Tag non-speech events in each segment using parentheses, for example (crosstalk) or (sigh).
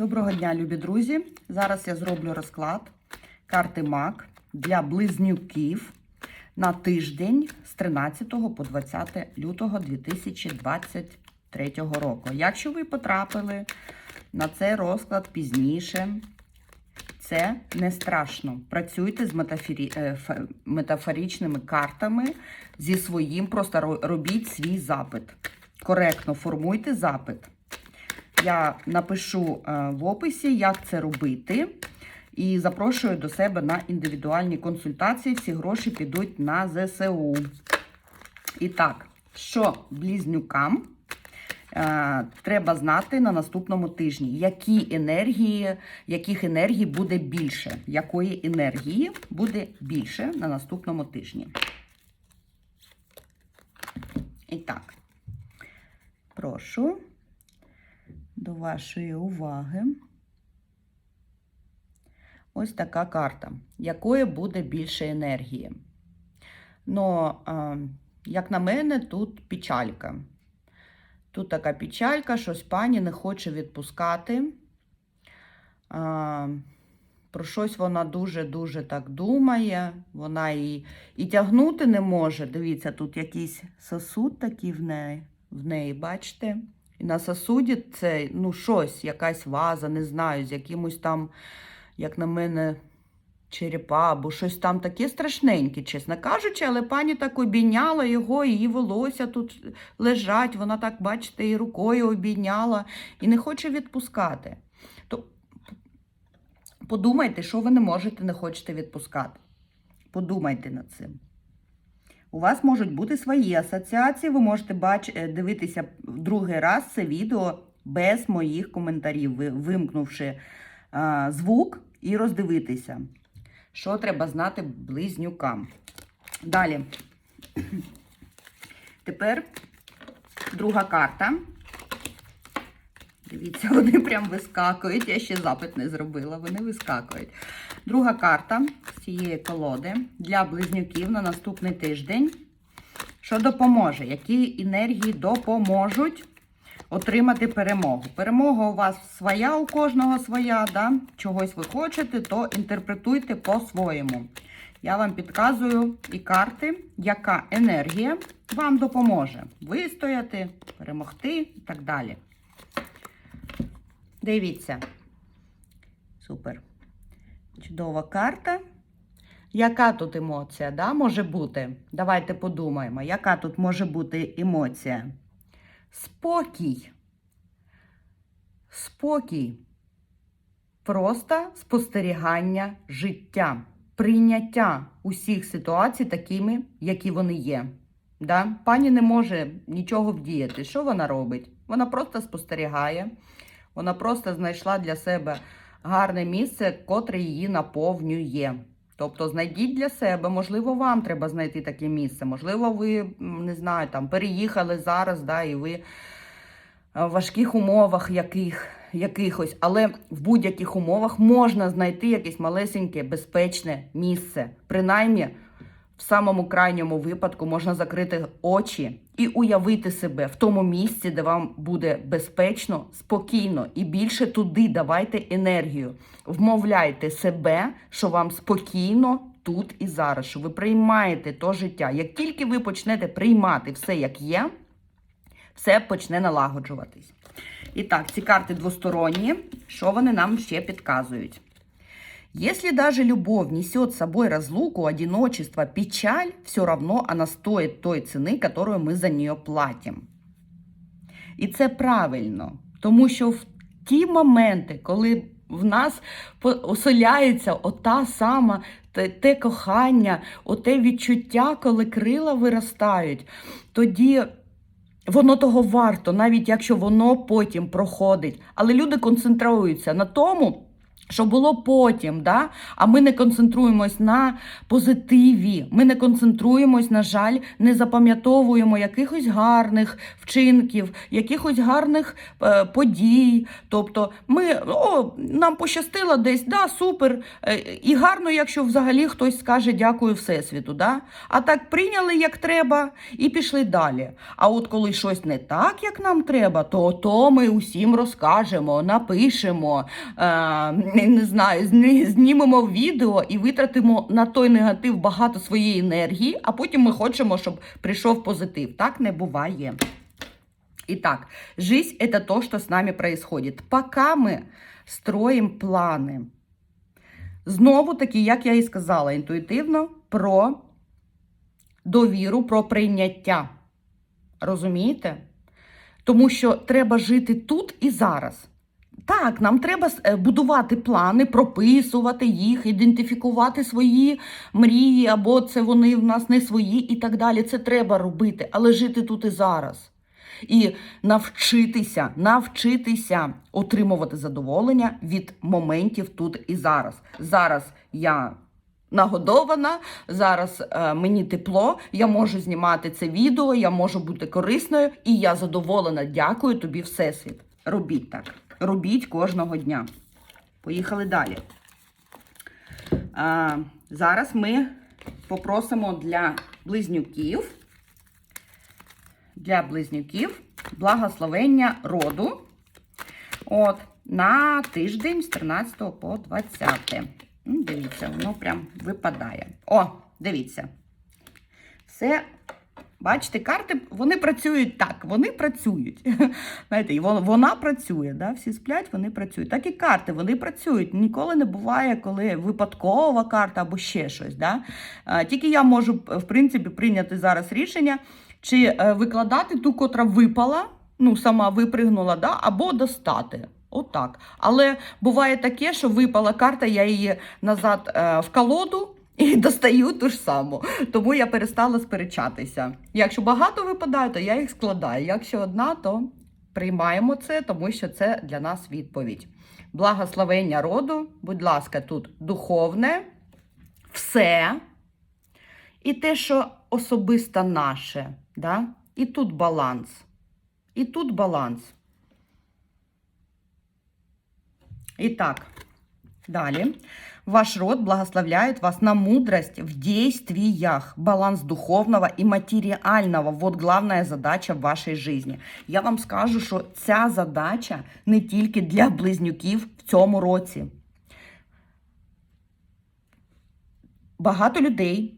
Доброго дня, любі друзі! Зараз я зроблю розклад карти МАК для близнюків на тиждень з 13 по 20 лютого 2023 року. Якщо ви потрапили на цей розклад пізніше, це не страшно. Працюйте з метафорі... е, метафоричними картами зі своїм, просто робіть свій запит. Коректно формуйте запит. Я напишу е, в описі, як це робити. І запрошую до себе на індивідуальні консультації. Всі гроші підуть на ЗСУ. І так, що близнюкам е, треба знати на наступному тижні, які енергії, яких енергій буде більше, якої енергії буде більше на наступному тижні. І так, прошу до вашої уваги. Ось така карта, якої буде більше енергії. А, як на мене, тут печалька. Тут така печалька, щось пані не хоче відпускати. Про щось вона дуже-дуже так думає. Вона і, і тягнути не може. Дивіться, тут якийсь сосуд такий в неї, в неї, бачите? І на сосуді це ну, щось, якась ваза, не знаю, з якимось там, як на мене, черепа, або щось там таке страшненьке, чесно кажучи, але пані так обійняла його, її волосся тут лежать, вона так, бачите, і рукою обійняла і не хоче відпускати. То подумайте, що ви не можете, не хочете відпускати. Подумайте над цим. У вас можуть бути свої асоціації, ви можете бач... е, дивитися другий раз це відео без моїх коментарів, вимкнувши а, звук і роздивитися, що треба знати близнюкам. Далі. Тепер друга карта. Дивіться, (laughs) вони прям вискакують. Я ще запит не зробила, вони вискакують. Друга карта з цієї колоди для близнюків на наступний тиждень. Що допоможе? Які енергії допоможуть отримати перемогу? Перемога у вас своя, у кожного своя, да? чогось ви хочете, то інтерпретуйте по-своєму. Я вам підказую і карти, яка енергія вам допоможе вистояти, перемогти і так далі. Дивіться. Супер. Чудова карта. Яка тут емоція, да, може бути? Давайте подумаємо, яка тут може бути емоція? Спокій. Спокій. Просто спостерігання життя, прийняття усіх ситуацій такими, які вони є. Да? Пані не може нічого вдіяти. Що вона робить? Вона просто спостерігає, вона просто знайшла для себе гарне місце, котре її наповнює. Тобто знайдіть для себе, можливо, вам треба знайти таке місце. Можливо, ви не знаю, там переїхали зараз, да, і ви е, в важких умовах яких, якихось, але в будь-яких умовах можна знайти якесь малесеньке, безпечне місце. Принаймні, в самому крайньому випадку можна закрити очі і уявити себе в тому місці, де вам буде безпечно, спокійно, і більше туди давайте енергію. Вмовляйте себе, що вам спокійно тут і зараз, що ви приймаєте то життя. Як тільки ви почнете приймати все, як є, все почне налагоджуватись. І так, ці карти двосторонні. Що вони нам ще підказують? Если даже любовь несет с собой разлуку, одиночество, печаль, все равно она стоит той ціни, которую ми за нее платимо. І це правильно, тому що в ті моменти, коли в нас оселяється ота сама те, те кохання, оте відчуття, коли крила виростають, тоді воно того варто, навіть якщо воно потім проходить. Але люди концентруються на тому, що було потім, да? а ми не концентруємось на позитиві. Ми не концентруємось, на жаль, не запам'ятовуємо якихось гарних вчинків, якихось гарних е, подій. Тобто, ми о, нам пощастило десь, да, супер. Е, і гарно, якщо взагалі хтось скаже дякую Всесвіту. Да? А так прийняли як треба і пішли далі. А от коли щось не так, як нам треба, то то ми усім розкажемо, напишемо. Е, не знаю, знімемо відео і витратимо на той негатив багато своєї енергії, а потім ми хочемо, щоб прийшов позитив. Так не буває. Итак, жизнь это то, что с нами происходит. Пока ми строїмо плани. Знову таки, як я і сказала, інтуїтивно про довіру, про прийняття. Розумієте? Тому що треба жити тут і зараз. Так, нам треба е, будувати плани, прописувати їх, ідентифікувати свої мрії, або це вони в нас не свої, і так далі. Це треба робити, але жити тут і зараз. І навчитися, навчитися отримувати задоволення від моментів тут і зараз. Зараз я нагодована, зараз е, мені тепло, я можу знімати це відео, я можу бути корисною, і я задоволена. Дякую тобі, Всесвіт. Робіть так. Робіть кожного дня. Поїхали далі. А, зараз ми попросимо для близнюків. Для близнюків благословення роду. От, на тиждень з 13 по 20. Дивіться, воно прям випадає. О, дивіться. Все, бачите, карти вони працюють так, вони працюють. (laughs) Знаєте, вона працює, да? всі сплять, вони працюють. Так і карти, вони працюють. Ніколи не буває, коли випадкова карта або ще щось. Да? Тільки я можу, в принципі, прийняти зараз рішення, чи е, викладати ту, котра випала, ну, сама випригнула, да? або достати. Отак. Але буває таке, що випала карта, я її назад е, в колоду і достаю ту ж саму. Тому я перестала сперечатися. Якщо багато випадає, то я їх складаю. Якщо одна, то приймаємо це, тому що це для нас відповідь. Благословення роду, будь ласка, тут духовне, все. І те, що особисто наше. Да? І тут баланс. І тут баланс. Итак, далее. Ваш род благословляет вас на мудрость в действиях, баланс духовного и материального. Вот главная задача в вашій житті. Я вам скажу, що ця задача не тільки для близнюків в цьому році. Багато людей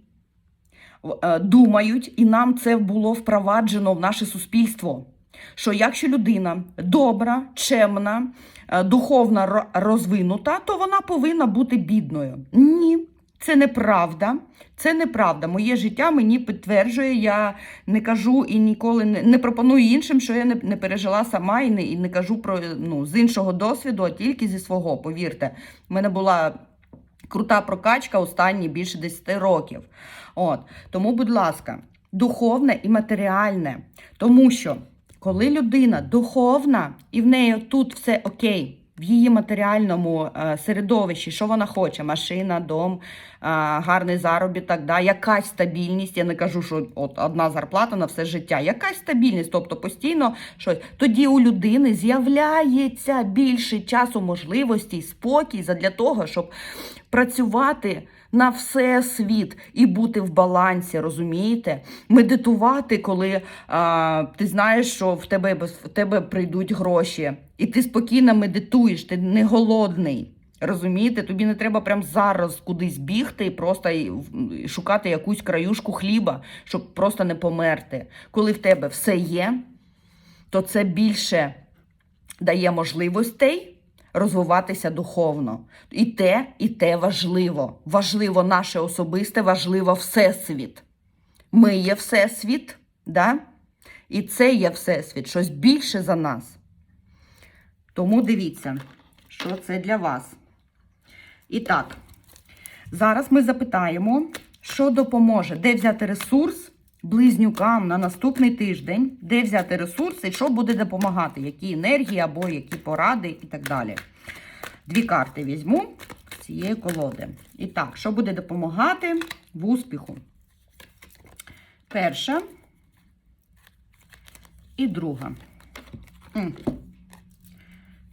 е, думають, і нам це було впроваджено в наше суспільство. Що якщо людина добра, чемна, е, духовно розвинута, то вона повинна бути бідною. Ні, це неправда. Це неправда. Моє життя мені підтверджує, я не кажу і ніколи не, не пропоную іншим, що я не, не пережила сама і не, і не кажу про ну, з іншого досвіду, а тільки зі свого. Повірте, в мене була крута прокачка останні більше 10 років. От. Тому, будь ласка, духовне і матеріальне. Тому що коли людина духовна і в неї тут все окей. В її матеріальному е, середовищі, що вона хоче: машина, дом, е, гарний заробіток, да, якась стабільність. Я не кажу, що от одна зарплата на все життя, якась стабільність, тобто постійно щось. Тоді у людини з'являється більше часу, можливостей, спокій задля того, щоб працювати на все світ і бути в балансі, розумієте? Медитувати, коли а, ти знаєш, що в тебе, в тебе прийдуть гроші, і ти спокійно медитуєш, ти не голодний. Розумієте, тобі не треба прямо зараз кудись бігти і просто шукати якусь краюшку хліба, щоб просто не померти. Коли в тебе все є, то це більше дає можливостей розвиватися духовно. І те, і те важливо. Важливо наше особисте, важливо всесвіт. Ми є всесвіт, да? і це є всесвіт, щось більше за нас. Тому дивіться, що це для вас. І так, зараз ми запитаємо, що допоможе, де взяти ресурс близнюкам на наступний тиждень, де взяти ресурс і що буде допомагати, які енергії або які поради і так далі. Дві карти візьму з цієї колоди. І так, що буде допомагати в успіху? Перша і друга.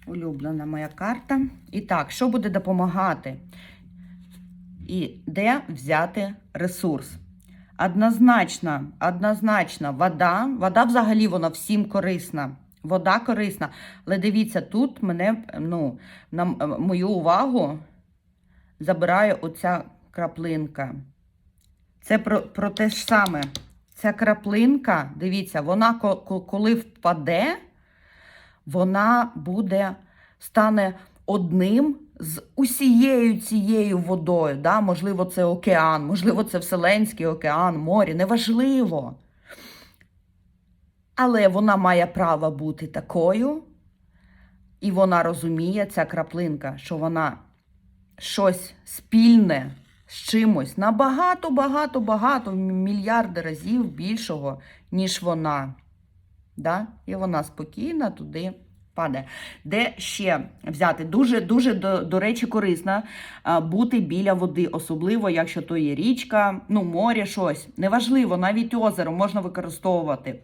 Улюблена моя карта. І так, що буде допомагати? І де взяти ресурс? Однозначно, однозначно, вода. Вода взагалі вона всім корисна. Вода корисна. Але дивіться, тут мене, ну, на мою увагу забирає оця краплинка. Це про, про те ж саме. Ця краплинка, дивіться, вона ко- ко- коли впаде, вона буде, стане одним з усією цією водою. Да? Можливо, це океан, можливо, це Вселенський океан, море, неважливо. Але вона має право бути такою, і вона розуміє, ця краплинка, що вона щось спільне з чимось набагато, багато, багато, мільярди разів більшого, ніж вона. Да? І вона спокійно туди падає. Де ще взяти? Дуже, дуже, до, до речі, корисно бути біля води, особливо, якщо то є річка, ну, море, щось. Неважливо, навіть озеро можна використовувати.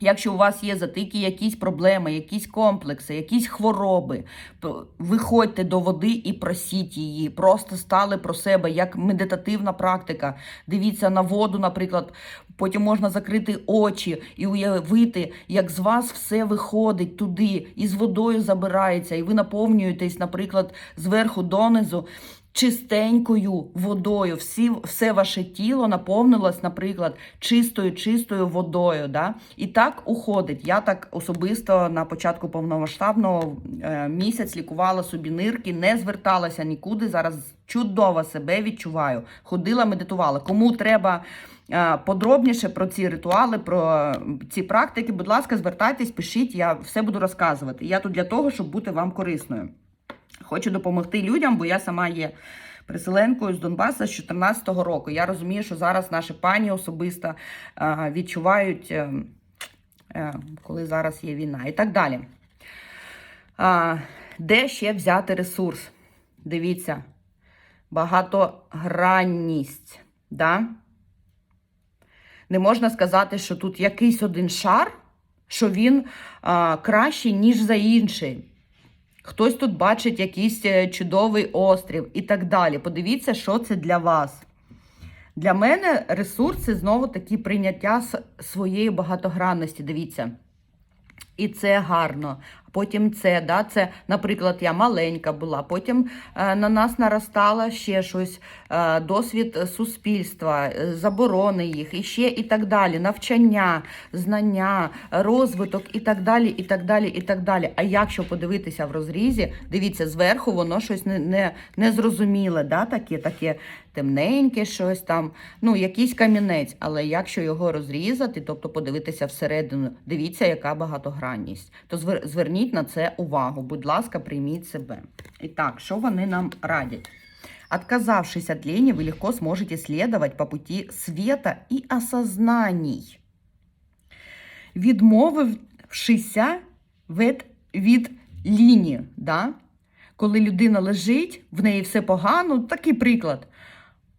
Якщо у вас є затики, якісь проблеми, якісь комплекси, якісь хвороби, то виходьте до води і просіть її. Просто стали про себе як медитативна практика. Дивіться на воду, наприклад. Потім можна закрити очі і уявити, як з вас все виходить туди, і з водою забирається, і ви наповнюєтесь, наприклад, зверху донизу чистенькою водою. Всі, все ваше тіло наповнилось, наприклад, чистою, чистою водою. Да? І так уходить. Я так особисто на початку повномасштабного е, місяць лікувала собі нирки, не зверталася нікуди. Зараз чудово себе відчуваю. Ходила, медитувала. Кому треба. е, Подробніше про ці ритуали, про ці практики, будь ласка, звертайтесь, пишіть, я все буду розказувати. Я тут для того, щоб бути вам корисною. Хочу допомогти людям, бо я сама є переселенкою з Донбаса з 2014 року. Я розумію, що зараз наші пані особисто відчувають, е, е, коли зараз є війна і так далі. Де ще взяти ресурс? Дивіться, багатогранність. Да? Не можна сказати, що тут якийсь один шар, що він а, кращий, ніж за інший. Хтось тут бачить якийсь е, чудовий острів і так далі. Подивіться, що це для вас. Для мене ресурси знову таки прийняття своєї багатогранності. Дивіться. І це гарно. Потім це, да, це, наприклад, я маленька була, потім е, на нас наростало ще щось, е, досвід суспільства, е, заборони їх, і ще і так далі, навчання, знання, розвиток і так далі, і так далі, і так далі. А якщо подивитися в розрізі, дивіться, зверху воно щось не, не, незрозуміле, да, таке, таке темненьке щось там, ну, якийсь камінець. Але якщо його розрізати, тобто подивитися всередину, дивіться, яка багатогранність. То звер- зверніть на це увагу. Будь ласка, прийміть себе. І так, що вони нам радять? Отказавшись от лени, вы легко сможете следовать по пути света и осознаний. Відмовившися від, від ліні, да? коли людина лежить, в неї все погано, такий приклад.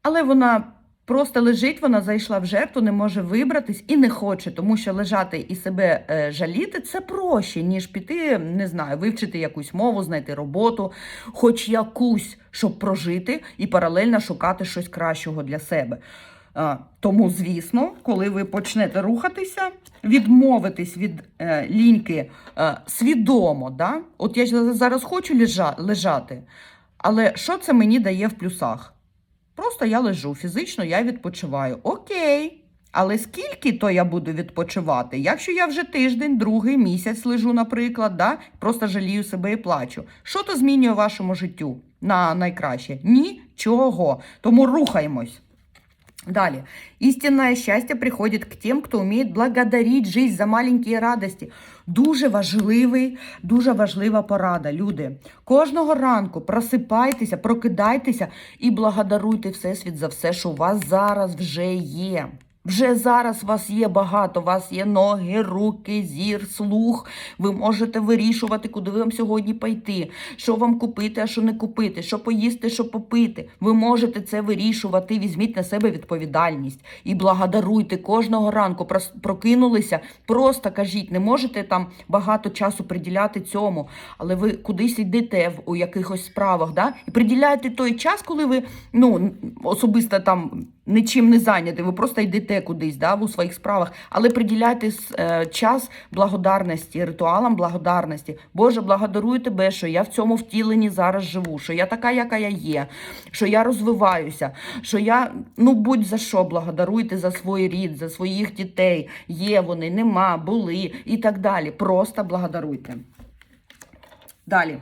Але вона просто лежить, вона зайшла в жертву, не може вибратись і не хоче, тому що лежати і себе е, жаліти це проще, ніж піти, не знаю, вивчити якусь мову, знайти роботу, хоч якусь, щоб прожити і паралельно шукати щось кращого для себе. Тому, звісно, коли ви почнете рухатися, відмовитись від е, ліньки е, свідомо. Да? От я зараз хочу лежа, лежати, але що це мені дає в плюсах? Просто я лежу фізично, я відпочиваю. Окей. Але скільки то я буду відпочивати? Якщо я вже тиждень, другий місяць лежу, наприклад, да? просто жалію себе і плачу. Що то змінює вашому життю на найкраще? Нічого. Тому рухаємось. Далее. Истинное счастье приходит к тем, кто умеет благодарить жизнь за маленькі радості. Дуже важливий, дуже важлива порада, люди. Кожного ранку просипайтеся, прокидайтеся і благодаруйте Всесвіт за все, що у вас зараз вже є. Вже зараз вас є багато, у вас є ноги, руки, зір, слух. Ви можете вирішувати, куди вам сьогодні пойти, що вам купити, а що не купити, що поїсти, що попити. Ви можете це вирішувати. Візьміть на себе відповідальність і благодаруйте кожного ранку. Прокинулися, просто кажіть, не можете там багато часу приділяти цьому, але ви кудись йдете в у якихось справах, да? і приділяйте той час, коли ви ну особисто там нічим не зайняті, ви просто йдете кудись да, у своїх справах, але приділяйте е, час благодарності, ритуалам благодарності. Боже, благодарую тебе, що я в цьому втіленні зараз живу, що я така, яка я є, що я розвиваюся, що я, ну будь за що, благодаруйте за свій рід, за своїх дітей. Є вони, нема, були і так далі. Просто благодаруйте. Далі.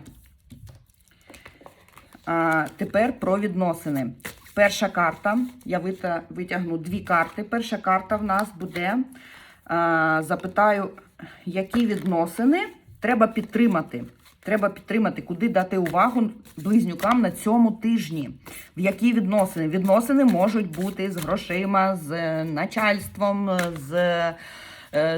А, тепер про відносини. Перша карта. Я витягну дві карти. Перша карта в нас буде. Запитаю, які відносини треба підтримати. Треба підтримати, куди дати увагу близнюкам на цьому тижні. В які відносини? Відносини можуть бути з грошима, з е, начальством, з е,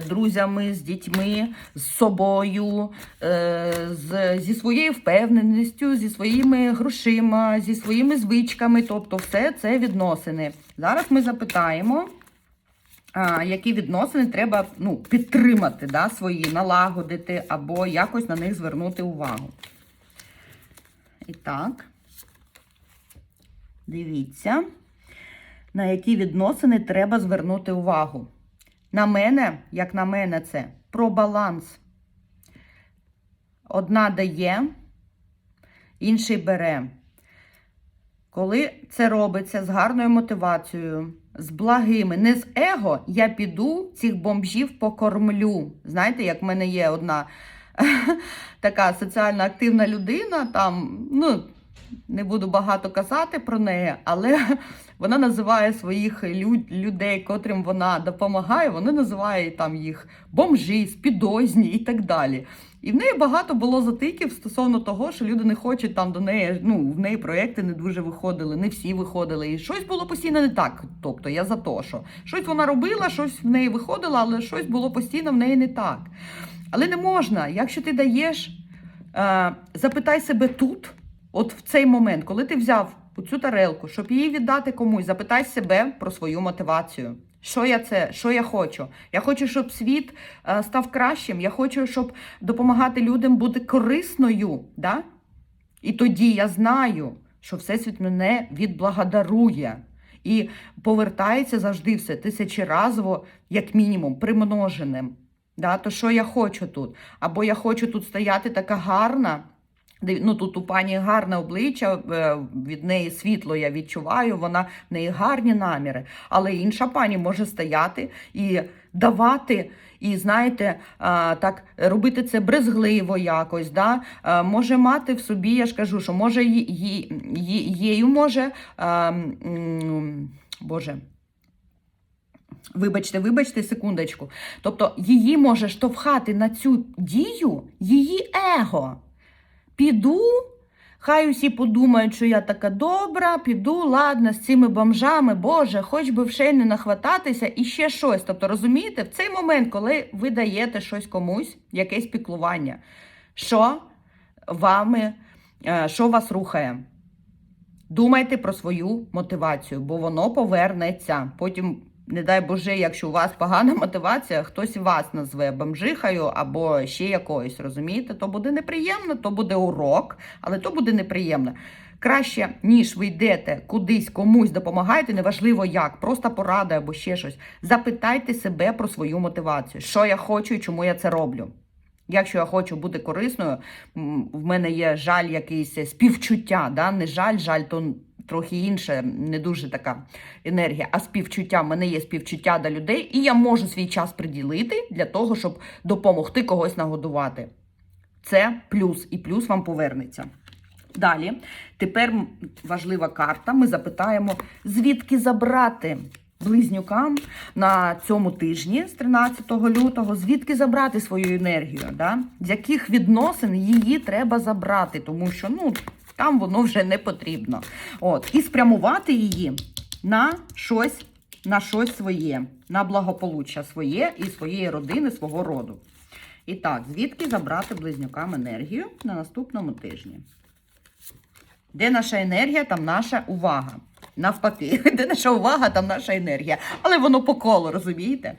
друзями, з дітьми, з собою, е, з, зі своєю впевненістю, зі своїми грошима, зі своїми звичками. Тобто, все це відносини. Зараз ми запитаємо. Які відносини треба ну, підтримати да, свої, налагодити або якось на них звернути увагу. І так, дивіться, на які відносини треба звернути увагу. На мене, як на мене, це про баланс. Одна дає, інший бере. Коли це робиться з гарною мотивацією, з благими, не з его, я піду цих бомжів покормлю. Знаєте, як в мене є одна (laughs) така соціально активна людина, там, ну, не буду багато казати про неї, але (laughs) вона називає своїх лю- людей, котрим вона допомагає, вона називає там їх бомжі, спідозні і так далі. І в неї багато було затиків стосовно того, що люди не хочуть там до неї, ну, в неї проекти не дуже виходили, не всі виходили. І щось було постійно не так. Тобто я за то, що щось вона робила, щось в неї виходило, але щось було постійно в неї не так. Але не можна, якщо ти даєш, е, запитай себе тут, от в цей момент, коли ти взяв цю тарелку, щоб її віддати комусь, запитай себе про свою мотивацію. Що я це, що я хочу? Я хочу, щоб світ е, став кращим. Я хочу, щоб допомагати людям бути корисною. Да? І тоді я знаю, що Всесвіт мене відблагодарує. І повертається завжди все тисячеразово, як мінімум, примноженим. Да? То що я хочу тут? Або я хочу тут стояти така гарна. Ну, тут у пані гарне обличчя, е, від неї світло я відчуваю, вона в неї гарні наміри. Але інша пані може стояти і давати, і знаєте, так робити це брезгливо якось. Да? Може мати в собі, я ж кажу, що може її може. А, Боже. Вибачте, вибачте, секундочку. Тобто її може штовхати на цю дію її его. Піду, хай усі подумають, що я така добра, піду, ладно, з цими бомжами, Боже, хоч би в не нахвататися і ще щось. Тобто, розумієте, в цей момент, коли ви даєте щось комусь, якесь піклування, що вами, е, що вас рухає? Думайте про свою мотивацію, бо воно повернеться. Потім, не дай Боже, якщо у вас погана (laughs) мотивація, хтось вас назве бомжихою або ще якоюсь, розумієте? То буде неприємно, то буде урок, але то буде неприємно. Краще, ніж ви йдете кудись комусь допомагаєте, неважливо як, просто порада або ще щось. Запитайте себе про свою мотивацію, що я хочу і чому я це роблю. Якщо я хочу бути корисною, в мене є жаль, якийсь співчуття, да? не жаль, жаль, то трохи інше, не дуже така енергія, а співчуття. В мене є співчуття до людей, і я можу свій час приділити для того, щоб допомогти когось нагодувати. Це плюс, і плюс вам повернеться. Далі, тепер важлива карта. Ми запитаємо, звідки забрати близнюкам на цьому тижні з 13 лютого, звідки забрати свою енергію, да? з яких відносин її треба забрати, тому що ну, там воно вже не потрібно. От, і спрямувати її на щось на щось своє, на благополуччя своє і своєї родини, свого роду. І так, звідки забрати близнюкам енергію на наступному тижні? Де наша енергія, там наша увага. Навпаки, (laughs) де наша увага, там наша енергія. Але воно по колу, розумієте?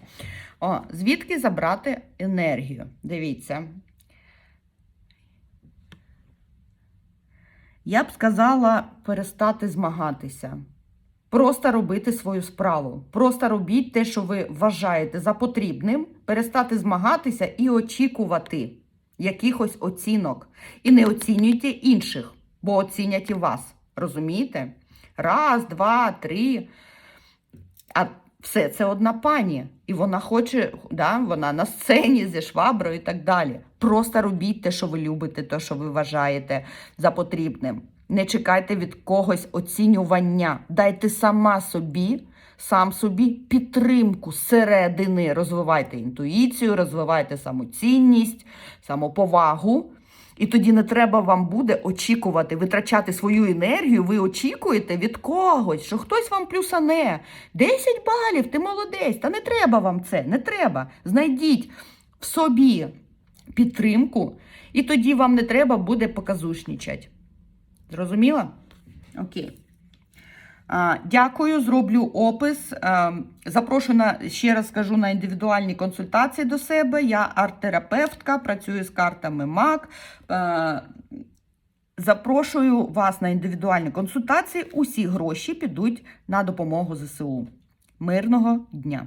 О, звідки забрати енергію? Дивіться. Я б сказала перестати змагатися. Просто робити свою справу. Просто робіть те, що ви вважаєте за потрібним, перестати змагатися і очікувати якихось оцінок. І не оцінюйте інших, бо оцінять і вас. Розумієте? Раз, два, три. А все це одна пані. І вона хоче, да, вона на сцені зі шваброю і так далі. Просто робіть те, що ви любите, те, що ви вважаєте за потрібним. Не чекайте від когось оцінювання. Дайте сама собі, сам собі підтримку зсередини. Розвивайте інтуїцію, розвивайте самоцінність, самоповагу. І тоді не треба вам буде очікувати, витрачати свою енергію. Ви очікуєте від когось, що хтось вам плюсане. 10 балів, ти молодець. Та не треба вам це, не треба. Знайдіть в собі підтримку, і тоді вам не треба буде показушнічать. Зрозуміла? Окей. Дякую, зроблю опис. Запрошена, ще раз скажу на індивідуальні консультації до себе. Я арт-терапевтка, працюю з картами МАК. Запрошую вас на індивідуальні консультації. Усі гроші підуть на допомогу ЗСУ. Мирного дня!